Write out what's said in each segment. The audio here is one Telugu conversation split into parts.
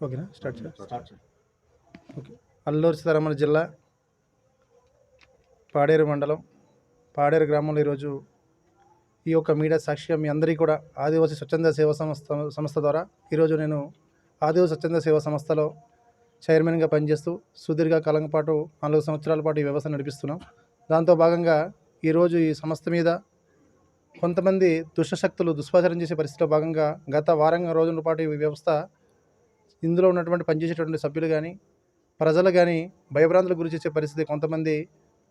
ఓకేనా? Start okay. అల్లూరు సీతారామరాజు జిల్లా పాడేరు మండలం పాడేరు గ్రామంలో ఈరోజు ఈ యొక్క మీడియా సాక్షిగా మీ అందరికీ కూడా ఆదివాసీ స్వచ్ఛంద సేవా సంస్థ సంస్థ ద్వారా ఈరోజు నేను ఆదివాసీ స్వచ్ఛంద సేవా సంస్థలో చైర్మన్గా పనిచేస్తూ సుదీర్ఘ కాలం పాటు నాలుగు సంవత్సరాల పాటు ఈ వ్యవస్థ నడిపిస్తున్నాం. దాంతో భాగంగా ఈరోజు ఈ సంస్థ మీద కొంతమంది దుష్టశక్తులు దుష్ప్రచారం చేసే పరిస్థితిలో భాగంగా గత వారం రోజుల పాటు ఈ వ్యవస్థ ఇందులో ఉన్నటువంటి పనిచేసేటువంటి సభ్యులు కానీ ప్రజలు కానీ భయభ్రాంతులకు గురి చేసే పరిస్థితి కొంతమంది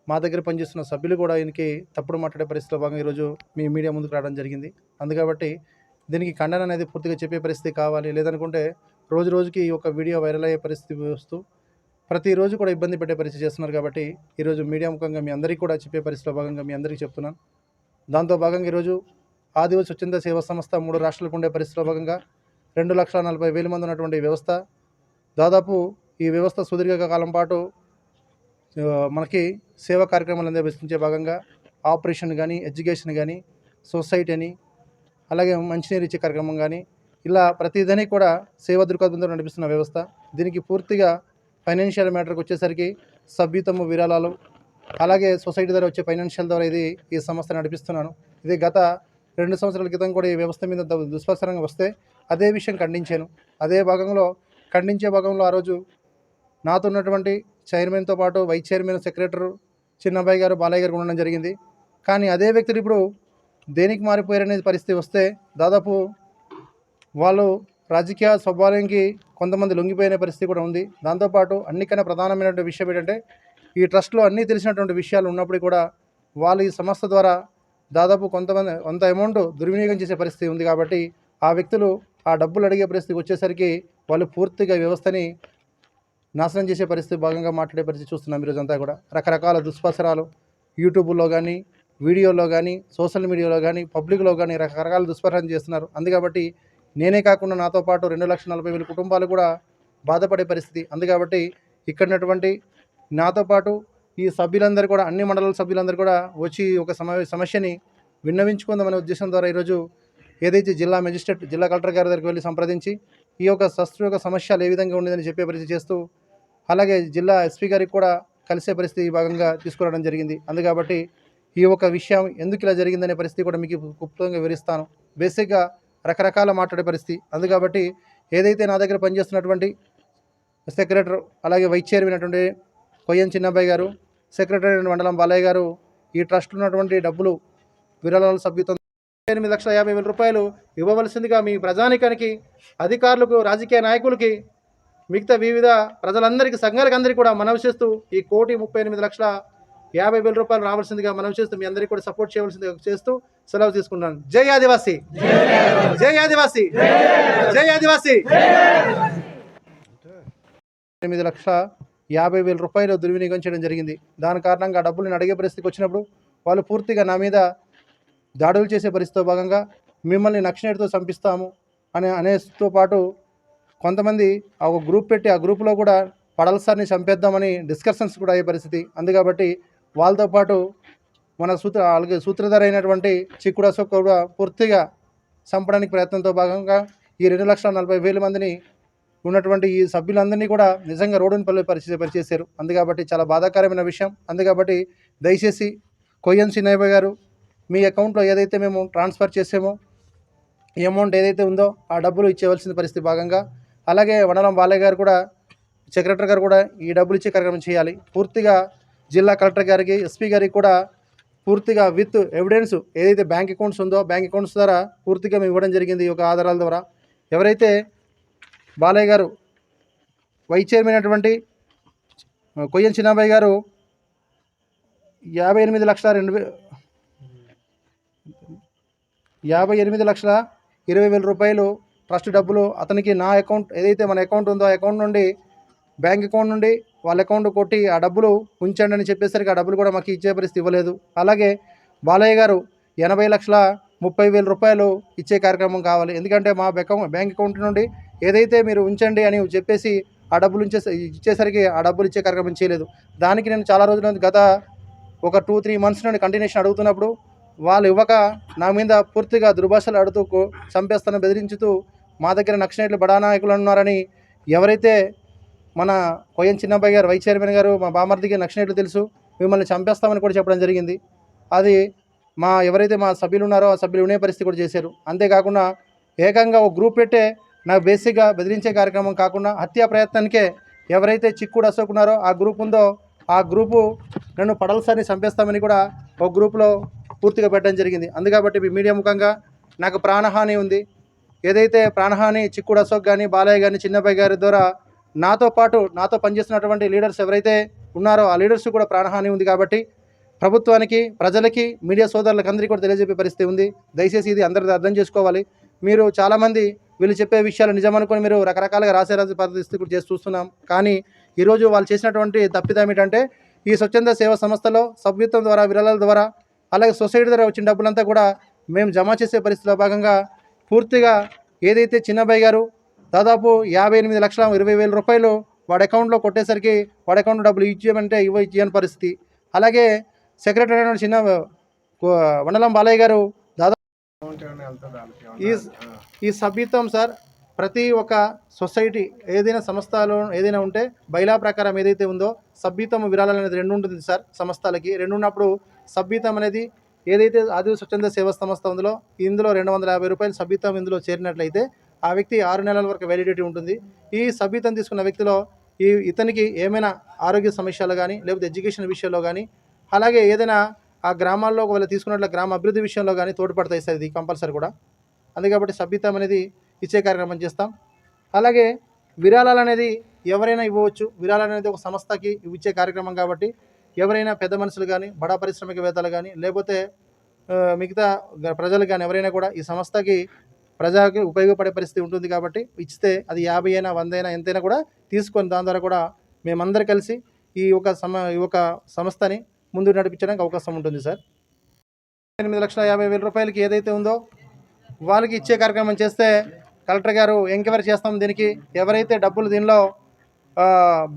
మా దగ్గర పనిచేస్తున్న సభ్యులు కూడా ఈయనకి తప్పుడు మాట్లాడే పరిస్థితిలో భాగంగా ఈరోజు మీ మీడియా ముందుకు రావడం జరిగింది. అందుకబట్టి దీనికి ఖండన అనేది పూర్తిగా చెప్పే పరిస్థితి కావాలి. లేదనుకుంటే రోజు రోజుకి ఈ యొక్క వీడియో వైరల్ అయ్యే పరిస్థితి వస్తూ ప్రతిరోజు కూడా ఇబ్బంది పెట్టే పరిస్థితి చేస్తున్నారు కాబట్టి ఈరోజు మీడియా ముఖంగా మీ అందరికీ కూడా చెప్పే పరిస్థితిలో భాగంగా మీ అందరికీ చెప్తున్నాను. దాంతో భాగంగా ఈరోజు ఆదివాసి స్వచ్ఛంద సేవా సంస్థ మూడు రాష్ట్రాలకు ఉండే పరిస్థితిలో భాగంగా రెండు లక్షల నలభై వేల మంది ఉన్నటువంటి వ్యవస్థ. దాదాపు ఈ వ్యవస్థ సుదీర్ఘ కాలం పాటు మనకి సేవా కార్యక్రమాలు నిర్వహించే భాగంగా ఆపరేషన్ కానీ ఎడ్యుకేషన్ కానీ సొసైటీ అని అలాగే మంచినీరు ఇచ్చే కార్యక్రమం కానీ ఇలా ప్రతిదని కూడా సేవా దృక్పథంతో నడిపిస్తున్న వ్యవస్థ. దీనికి పూర్తిగా ఫైనాన్షియల్ మ్యాటర్కి వచ్చేసరికి సభ్యతము విరాళాలు అలాగే సొసైటీ ద్వారా వచ్చే ఫైనాన్షియల్ ద్వారా ఇది ఈ సంస్థ నడిపిస్తున్నాను. ఇది గత రెండు సంవత్సరాల క్రితం కూడా ఈ వ్యవస్థ మీద దు- దుష్ప్రచారంగా వస్తే అదే విషయం ఖండించాను. అదే భాగంలో ఖండించే భాగంలో ఆ రోజు నాతో ఉన్నటువంటి చైర్మన్తో పాటు వైస్ చైర్మన్ సెక్రటరీ చిన్నబాయి గారు బాలయ్య గారు ఉండడం జరిగింది. కానీ అదే వ్యక్తులు ఇప్పుడు దేనికి మారిపోయారనే పరిస్థితి వస్తే దాదాపు వాళ్ళు రాజకీయ స్వభావానికి కొంతమంది లొంగిపోయిన పరిస్థితి కూడా ఉంది. దాంతోపాటు అన్నికన్నా ప్రధానమైనటువంటి విషయం ఏంటంటే ఈ ట్రస్ట్లో అన్నీ తెలిసినటువంటి విషయాలు ఉన్నప్పుడు కూడా వాళ్ళు ఈ సంస్థ ద్వారా దాదాపు కొంతమంది కొంత అమౌంట్ దుర్వినియోగం చేసే పరిస్థితి ఉంది కాబట్టి ఆ వ్యక్తులు ఆ డబ్బులు అడిగే పరిస్థితి వచ్చేసరికి వాళ్ళు పూర్తిగా వ్యవస్థని నాశనం చేసే పరిస్థితి భాగంగా మాట్లాడే పరిస్థితి చూస్తున్నాం ఈరోజంతా అంతా కూడా. రకరకాల దుష్పసరాలు యూట్యూబ్లో కానీ వీడియోలో కానీ సోషల్ మీడియాలో కానీ పబ్లిక్లో కానీ రకరకాల దుష్ప్రచారం చేస్తున్నారు. అందుకబట్టి నేనే కాకుండా నాతో పాటు రెండు లక్షల నలభై వేల కుటుంబాలు కూడా బాధపడే పరిస్థితి. అందుకబట్టి ఇక్కడ ఉన్నటువంటి నాతో పాటు ఈ సభ్యులందరూ కూడా అన్ని మండలాల సభ్యులందరూ కూడా వచ్చి ఒక సమస్యని విన్నవించుకుందామనే ఉద్దేశం ద్వారా ఈరోజు ఏదైతే జిల్లా మెజిస్ట్రేట్ జిల్లా కలెక్టర్ గారి దగ్గరికి వెళ్ళి సంప్రదించి ఈ యొక్క శస్త్ర యొక్క సమస్యలు ఏ విధంగా ఉండేదని చెప్పే పరిస్థితి చేస్తూ అలాగే జిల్లా ఎస్పీ గారికి కూడా కలిసే పరిస్థితి ఈ భాగంగా తీసుకురావడం జరిగింది. అందుకబట్టి ఈ యొక్క విషయం ఎందుకు ఇలా జరిగిందనే పరిస్థితి కూడా మీకు గుప్తంగా వివరిస్తాను. బేసిక్గా రకరకాల మాట్లాడే పరిస్థితి. అందుకబట్టి ఏదైతే నా దగ్గర పనిచేస్తున్నటువంటి సెక్రటరీ అలాగే వైస్ చైర్మన్ అటువంటి కొయ్యం చిన్నబ్బాయి గారు సెక్రటరీ మండలం బాలయ్య గారు ఈ ట్రస్ట్ ఉన్నటువంటి డబ్బులు విరాళాల సభ్యత్వం ఎనిమిది లక్షల యాభై వేల రూపాయలు ఇవ్వవలసిందిగా మీ ప్రజానికానికి అధికారులకు రాజకీయ నాయకులకి మిగతా వివిధ ప్రజలందరికీ సంఘాలకు అందరికీ కూడా మనవి చేస్తూ ఈ కోటి ముప్పై ఎనిమిది లక్షల యాభై వేల రూపాయలు రావాల్సిందిగా మనం చేస్తూ మీ అందరికీ కూడా సపోర్ట్ చేయవలసిందిగా చేస్తూ సెలవు తీసుకున్నాను జై ఆదివాసి! జై ఆదివాసి! జై ఆదివాసి! ఎనిమిది లక్షల యాభై వేల రూపాయలు దుర్వినియోగం చేయడం జరిగింది. దాని కారణంగా డబ్బులను అడిగే పరిస్థితికి వచ్చినప్పుడు వాళ్ళు పూర్తిగా నా మీద దాడులు చేసే పరిస్థితితో భాగంగా మిమ్మల్ని నక్షనేటితో చంపిస్తాము అనే అనేతో పాటు కొంతమంది ఆ ఒక గ్రూప్ పెట్టి ఆ గ్రూప్లో కూడా పడల సార్ని చంపేద్దామని డిస్కషన్స్ కూడా అయ్యే పరిస్థితి. అందుకబట్టి వాళ్ళతో పాటు మన సూత్ర అలాగే సూత్రధార అయినటువంటి చిక్కుడు అశోక్ కూడా పూర్తిగా చంపడానికి ప్రయత్నంతో భాగంగా ఈ రెండు లక్షల నలభై వేల మందిని ఉన్నటువంటి ఈ సభ్యులందరినీ కూడా నిజంగా రోడ్డుని పల్లె పరిస్థితి పరిచేశారు. అందుకబట్టి చాలా బాధాకరమైన విషయం. అందుకబట్టి దయచేసి కొయ్యన్ సినయ్య గారు మీ అకౌంట్లో ఏదైతే మేము ట్రాన్స్ఫర్ చేసామో ఈ అమౌంట్ ఏదైతే ఉందో ఆ డబ్బులు ఇచ్చేవలసిన పరిస్థితి భాగంగా అలాగే వనరం బాలయ్య గారు కూడా సెక్రటరీ గారు కూడా ఈ డబ్బులు ఇచ్చే కార్యక్రమం చేయాలి. పూర్తిగా జిల్లా కలెక్టర్ గారికి ఎస్పీ గారికి కూడా పూర్తిగా విత్ ఎవిడెన్స్ ఏదైతే బ్యాంక్ అకౌంట్స్ ఉందో బ్యాంక్ అకౌంట్స్ ద్వారా పూర్తిగా మేము ఇవ్వడం జరిగింది ఈ యొక్క ఆధారాల ద్వారా. ఎవరైతే బాలయ్య గారు వైస్ చైర్మన్ అయినటువంటి కొయ్యం చిన్నాబాయి గారు యాభై ఎనిమిది లక్షల రెండు యాభై ఎనిమిది లక్షల ఇరవై వేల రూపాయలు ట్రస్ట్ డబ్బులు అతనికి నా అకౌంట్ ఏదైతే మన అకౌంట్ ఉందో ఆ అకౌంట్ నుండి బ్యాంక్ అకౌంట్ నుండి వాళ్ళ అకౌంట్ కొట్టి ఆ డబ్బులు ఉంచండి అని చెప్పేసరికి ఆ డబ్బులు కూడా మాకు ఇచ్చే పరిస్థితి ఇవ్వలేదు. అలాగే బాలయ్య గారు ఎనభై లక్షల ముప్పై వేల రూపాయలు ఇచ్చే కార్యక్రమం కావాలి. ఎందుకంటే మా అకౌంట్ బ్యాంక్ అకౌంట్ నుండి ఏదైతే మీరు ఉంచండి అని చెప్పేసి ఆ డబ్బులు ఉంచే ఇచ్చేసరికి ఆ డబ్బులు ఇచ్చే కార్యక్రమం చేయలేదు. దానికి నేను చాలా రోజుల గత ఒక టూ త్రీ మంత్స్ నుండి కంటిన్యూషన్ అడుగుతున్నప్పుడు వాళ్ళు ఇవ్వక నా మీద పూర్తిగా దుర్భాషలు ఆడుతూ చంపేస్తాను బెదిరించుతూ మా దగ్గర నక్సలైట్లు బడా నాయకులు ఉన్నారని ఎవరైతే మన కొయ్యం చిన్నబ్బాయి గారు వైస్ చైర్మన్ గారు మా బామర్దికి నక్సలైట్లు తెలుసు మిమ్మల్ని చంపేస్తామని కూడా చెప్పడం జరిగింది. అది మా ఎవరైతే మా సభ్యులు ఉన్నారో ఆ సభ్యులు వినే పరిస్థితి కూడా చేశారు. అంతేకాకుండా ఏకంగా ఒక గ్రూప్ పెట్టే నాకు బేసిక్గా బెదిరించే కార్యక్రమం కాకుండా హత్యా ప్రయత్నానికే ఎవరైతే చిక్కుడు అశోక్ ఉన్నారో ఆ గ్రూప్ ఉందో ఆ గ్రూపు నన్ను పడల్సాన్ని చంపేస్తామని కూడా ఒక గ్రూప్లో పూర్తిగా పెట్టడం జరిగింది. అందుకాబట్టి మీడియా ముఖంగా నాకు ప్రాణహాని ఉంది. ఏదైతే ప్రాణహాని చిక్కుడు అశోక్ కానీ బాలయ్య కానీ చిన్నబ్బాయి గారి ద్వారా నాతో పాటు నాతో పనిచేస్తున్నటువంటి లీడర్స్ ఎవరైతే ఉన్నారో ఆ లీడర్స్ కూడా ప్రాణహాని ఉంది కాబట్టి ప్రభుత్వానికి ప్రజలకి మీడియా సోదరులకు అందరికీ కూడా తెలియజెప్పే పరిస్థితి ఉంది. దయచేసి ఇది అందరిది అర్థం చేసుకోవాలి. మీరు చాలామంది వీళ్ళు చెప్పే విషయాలు నిజమనుకొని మీరు రకరకాలుగా రాసే రాసే పరిస్థితి ఇప్పుడు చేసి చూస్తున్నాం. కానీ ఈరోజు వాళ్ళు చేసినటువంటి తప్పిదం ఏమిటంటే ఈ స్వచ్ఛంద సేవా సంస్థలో సభ్యత్వం ద్వారా విరాళాల ద్వారా అలాగే సొసైటీ ద్వారా వచ్చిన డబ్బులంతా కూడా మేము జమ చేసే పరిస్థితిలో భాగంగా పూర్తిగా ఏదైతే చిన్నబాయి గారు దాదాపు యాభై ఎనిమిది లక్షల ఇరవై వేల రూపాయలు వాడి అకౌంట్లో కొట్టేసరికి వాడి అకౌంట్ డబ్బులు ఇచ్చేయమంటే ఇవ్వ ఇచ్చేయని పరిస్థితి. అలాగే సెక్రటరీ అయిన చిన్న వండలం బాలయ్య గారు ఈ ఈ సభ్యత్వం సార్ ప్రతి ఒక్క సొసైటీ ఏదైనా సంస్థలో ఏదైనా ఉంటే బైలా ప్రకారం ఏదైతే ఉందో సభ్యత్వం విరాళాలు అనేది రెండు ఉంటుంది సార్ సంస్థలకి. రెండు ఉన్నప్పుడు సభ్యత్వం అనేది ఏదైతే ఆది స్వచ్ఛంద సేవా సంస్థ ఉందో ఇందులో రెండు వందల యాభై రూపాయలు సభ్యత్వం ఇందులో చేరినట్లయితే ఆ వ్యక్తి ఆరు నెలల వరకు వ్యాలిడిటీ ఉంటుంది. ఈ సభ్యత్వం తీసుకున్న వ్యక్తిలో ఈ ఇతనికి ఏమైనా ఆరోగ్య సమస్యలు కానీ లేకపోతే ఎడ్యుకేషన్ విషయంలో కానీ అలాగే ఏదైనా ఆ గ్రామాల్లో ఒకవేళ తీసుకున్నట్లు గ్రామ అభివృద్ధి విషయంలో కానీ తోడ్పడతాయి సార్ ఇది కంపల్సరీ కూడా. అందుకే కాబట్టి సభ్యత్వం అనేది ఇచ్చే కార్యక్రమం చేస్తాం. అలాగే విరాళాలు అనేది ఎవరైనా ఇవ్వవచ్చు. విరాళాలు అనేది ఒక సంస్థకి ఇచ్చే కార్యక్రమం కాబట్టి ఎవరైనా పెద్ద మనుషులు కానీ బడా పారిశ్రామికవేత్తలు కానీ లేకపోతే మిగతా ప్రజలు కానీ ఎవరైనా కూడా ఈ సంస్థకి ప్రజలకి ఉపయోగపడే పరిస్థితి ఉంటుంది కాబట్టి ఇస్తే అది యాభై అయినా వంద అయినా ఎంతైనా కూడా తీసుకొని దాని ద్వారా కూడా మేమందరూ కలిసి ఈ ఒక సమ ఈ ఒక సంస్థని ముందు నడిపించడానికి అవకాశం ఉంటుంది సార్. ఎనిమిది లక్షల యాభై వేల రూపాయలకి ఏదైతే ఉందో వాళ్ళకి ఇచ్చే కార్యక్రమం చేస్తే కలెక్టర్ గారు ఎంక్వైరీ చేస్తాం దీనికి. ఎవరైతే డబ్బులు దీనిలో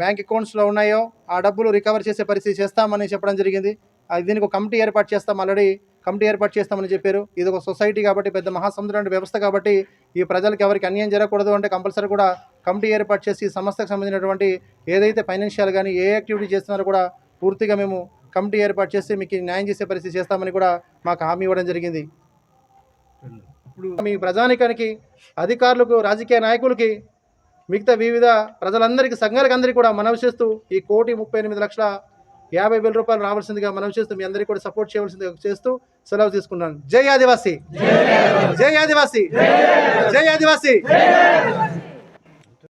బ్యాంక్ అకౌంట్స్లో ఉన్నాయో ఆ డబ్బులు రికవర్ చేసే పరిస్థితి చేస్తామని చెప్పడం జరిగింది. దీనికి ఒక కమిటీ ఏర్పాటు చేస్తాం ఆల్రెడీ. కమిటీ ఏర్పాటు చేస్తామని చెప్పారు. ఇది ఒక సొసైటీ కాబట్టి పెద్ద మహాసముద్రం వ్యవస్థ కాబట్టి ఈ ప్రజలకు ఎవరికి అన్యాయం జరగకూడదు అంటే కంపల్సరీ కూడా కమిటీ ఏర్పాటు చేసి సంస్థకు సంబంధించినటువంటి ఏదైతే ఫైనాన్షియల్ కానీ ఏ యాక్టివిటీ చేస్తున్నారో కూడా పూర్తిగా మేము కమిటీ ఏర్పాటు చేసి మీకు న్యాయం చేసే పరిస్థితి చేస్తామని కూడా మాకు హామీ ఇవ్వడం జరిగింది. ఇప్పుడు మీ ప్రజానికానికి అధికారులకు రాజకీయ నాయకులకి మిగతా వివిధ ప్రజలందరికీ సంఘాలకు అందరికీ కూడా మనవి చేస్తూ ఈ కోటి ముప్పై ఎనిమిది లక్షల యాభై వేల రూపాయలు రావాల్సిందిగా మనవి చేస్తూ మీ అందరికీ కూడా సపోర్ట్ చేయవలసిందిగా చేస్తూ సెలవు తీసుకున్నాను జై ఆదివాసీ! జై ఆదివాసీ! జై ఆదివాసీ!